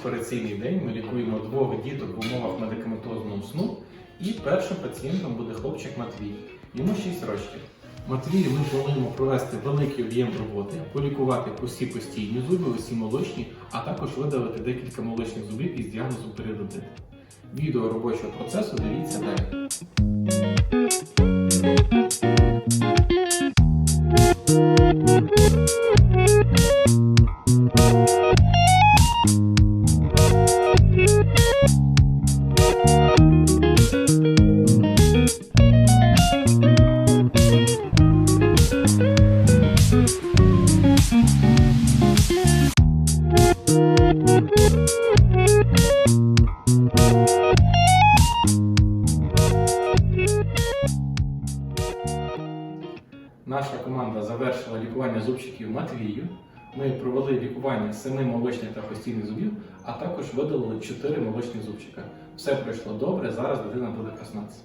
операційний день ми лікуємо двох діток в умовах медикаментозного сну. І першим пацієнтом буде хлопчик Матвій. Йому 6 років. Матвію ми плануємо провести великий об'єм роботи, полікувати усі постійні зуби, усі молочні, а також видалити декілька молочних зубів із діагнозом періодонтит. Відео робочого процесу дивіться далі. Наша команда завершила лікування зубчиків Матвію. Ми провели лікування семи молочних та постійних зубів, а також видалили 4 молочні зубчика. Все пройшло добре, зараз дитина буде проснатися.